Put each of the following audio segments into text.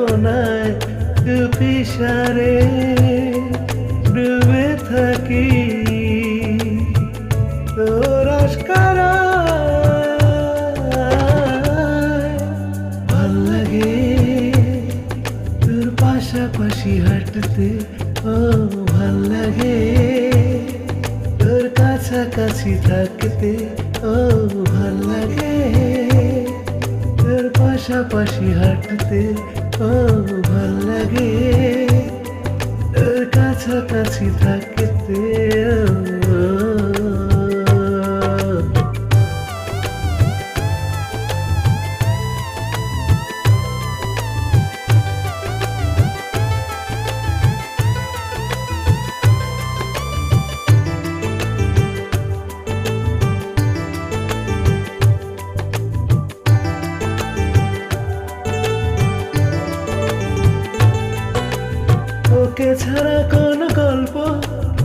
আলপনায় সারে ডুবে থাকি। তোর আশকারায় ভালো লাগে তোর পাশাপাশি হাঁটতে। ও, ভালো লাগে তোর কাছাকাছি থাকতে। ও, ভালো লাগে তোর পাশাপাশি হাঁটতে। ও ভালো লাগে। কাছাকাছি থাকতে ছাড়া কোন গল্প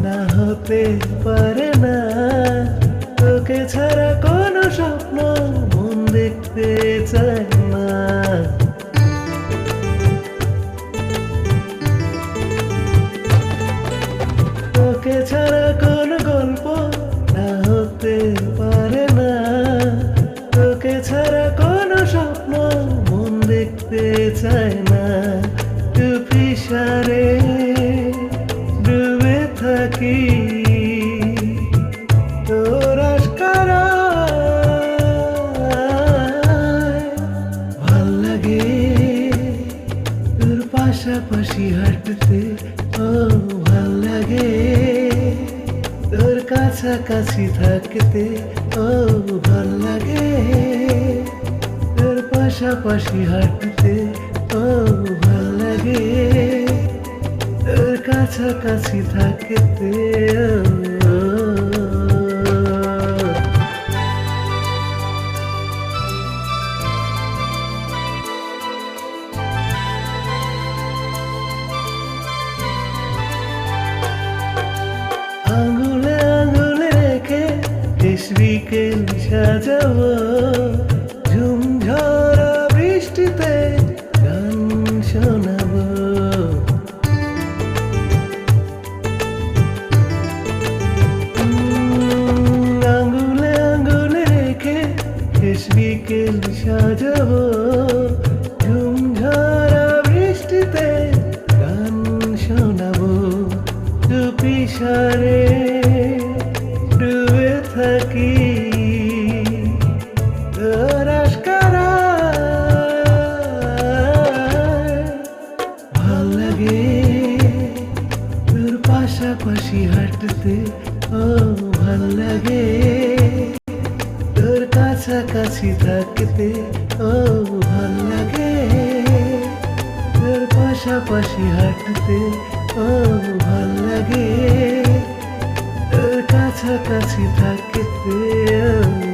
না হতে পারে না। তোকে ছাড়া কোন স্বপ্ন মন দেখতে চায় পাশাপাশি হাঁটতে ও ভালো লাগে তোর কাছাকাছি থাকতে ও ভালো লাগে তোর পাশাপাশি হাঁটতে ও ভালো লাগে তোর কাছাকাছি থাকতে ও বিকেল সাজাবো ঝুমঝরা বৃষ্টিতে গান শোনাবো। উম, আঙুলে আঙুলে রেখে বিকেল সাজাবো ঝুমঝরা বৃষ্টিতে গান শোনাবো। চুপি সারে পাশাপাশি হাঁটতে, ও ভালো লাগে। তোর কাছাকাছি থাকতে, ও ভালো লাগে। তোর পাশাপাশি হাঁটতে, ও ভালো লাগে। তোর কাছাকাছি থাকতে, ও